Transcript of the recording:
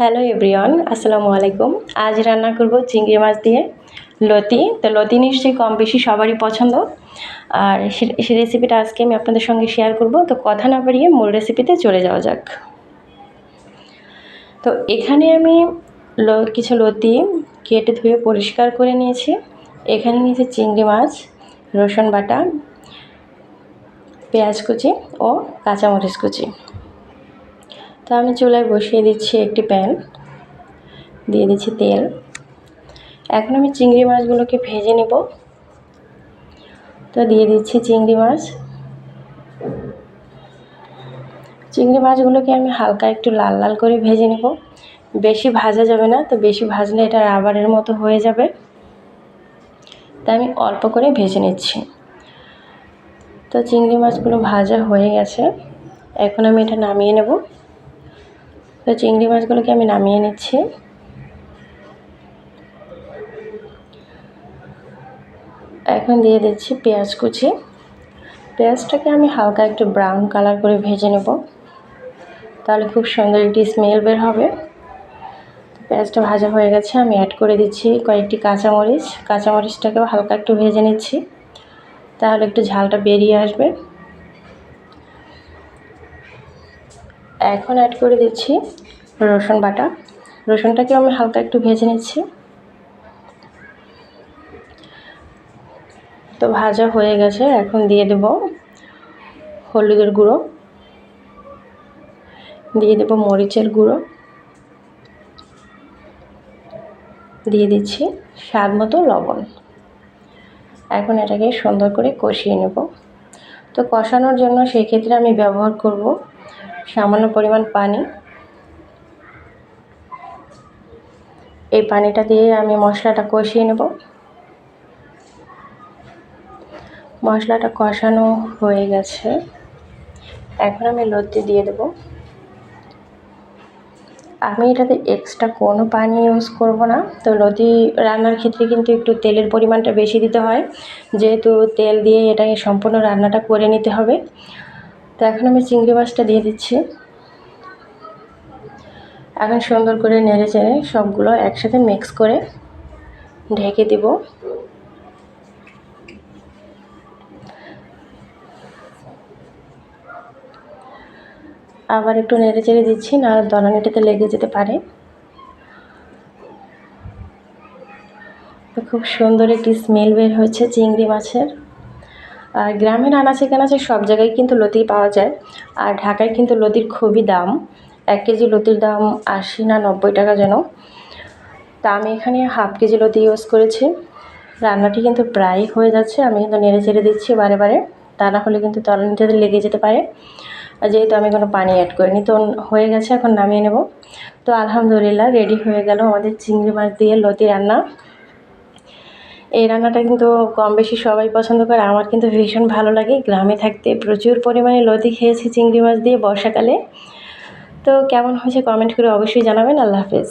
Hello everyone, আসসালামু আলাইকুম। আজ রান্না করব চিংড়ি মাছ দিয়ে। লতি, তো লতি নিশ্চয়ই কম বেশি সবারই পছন্দ। আর সে রেসিপিটা আজকে আমি আপনাদের সঙ্গে শেয়ার করব। তো কথা না বাড়িয়ে মূল রেসিপিতে চলে যাওয়া যাক। তো এখানে আমি কিছু লতি কেটে ধুয়ে পরিষ্কার করে নিয়েছি। এখানে নিয়েছি চিংড়ি মাছ, রসুন বাটা, পেঁয়াজ কুচি ও কাঁচামরিচ কুচি। তো আমি চুলায় বসিয়ে দিচ্ছি একটি প্যান। দিয়ে দিচ্ছি তেল। এখন আমি চিংড়ি মাছগুলোকে ভেজে নেব। তো দিয়ে দিচ্ছি চিংড়ি মাছ। চিংড়ি মাছগুলোকে আমি হালকা একটু লাল লাল করে ভেজে নেব। বেশি ভাজা যাবে না, তো বেশি ভাজলে এটা রাবারের মতো হয়ে যাবে। তাই আমি অল্প করে ভেজে নিচ্ছি। তো চিংড়ি মাছগুলো ভাজা হয়ে গেছে। এখন আমি এটা নামিয়ে নেব। তো চিংড়ি মাছগুলোকে আমি নামিয়ে নিচ্ছি। এখন দিয়ে দিচ্ছি পেঁয়াজ কুচি। পেঁয়াজটাকে আমি হালকা একটু ব্রাউন কালার করে ভেজে নেব। তাহলে খুব সুন্দর একটি স্মেল বের হবে। পেঁয়াজটা ভাজা হয়ে গেছে, আমি অ্যাড করে দিচ্ছি কয়েকটি কাঁচামরিচ। কাঁচামরিচটাকেও হালকা একটু ভেজে নিচ্ছি। তাহলে একটু ঝালটা বেরিয়ে আসবে। এখন অ্যাড করে দিচ্ছি রসুন বাটা। রসুনটাকে আমি হালকা একটু ভেজে নিচ্ছি। তো ভাজা হয়ে গেছে, এখন দিয়ে দেব হলুদের গুঁড়ো। দিয়ে দেব মরিচের গুঁড়ো। দিয়ে দিচ্ছি স্বাদ মতো লবণ। এখন এটাকে সুন্দর করে কষিয়ে নেব। তো কষানোর জন্য সেই ক্ষেত্রে আমি ব্যবহার করব সামান্য পরিমাণ পানি। এই পানিটা দিয়ে আমি মশলাটা কষিয়ে নেব। মশলাটা কষানো হয়ে গেছে। এখন আমি লতি দিয়ে দেব। আমি এটাতে এক্সট্রা কোনো পানি ইউজ করব না। তো লতি রান্নার ক্ষেত্রে কিন্তু একটু তেলের পরিমাণটা বেশি দিতে হয়। যেহেতু তেল দিয়ে এটাকে সম্পূর্ণ রান্নাটা করে নিতে হবে। তো এখন আমি চিংড়ি মাছটা দিয়ে দিচ্ছি। এখন সুন্দর করে নেড়ে চেড়ে সবগুলো একসাথে মিক্স করে ঢেকে দেব। আবার একটু নেড়ে চেড়ে দিচ্ছি না দলানিটাতে লেগে যেতে পারে। খুব সুন্দর একটি স্মেল বের হয়েছে চিংড়ি মাছের। আর গ্রামের আনাচে কানাচে সব জায়গায় কিন্তু লতি পাওয়া যায়, আর ঢাকায় কিন্তু লতির খুবই দাম। এক কেজি লতির দাম আশি না নব্বই টাকা যেন। তা আমি এখানে হাফ কেজি লতি ইউজ করেছি। রান্নাটি কিন্তু প্রায় হয়ে যাচ্ছে, আমি কিন্তু নেড়ে চেড়ে দিচ্ছি বারে বারে। তা না হলে কিন্তু তলানিটাতে লেগে যেতে পারে। আর যেহেতু আমি কোনো পানি অ্যাড করিনি, তো হয়ে গেছে, এখন নামিয়ে নেব। তো আলহামদুলিল্লাহ রেডি হয়ে গেল আমাদের চিংড়ি মাছ দিয়ে লতি রান্না। এই রান্নাটা কিন্তু কম বেশি সবাই পছন্দ করে, আমার কিন্তু ভীষণ ভালো লাগে। গ্রামে থাকতে প্রচুর পরিমাণে লতি খেয়েছি চিংড়ি মাছ দিয়ে বর্ষাকালে। তো কেমন হয়েছে কমেন্ট করে অবশ্যই জানাবেন। আল্লাহ হাফেজ।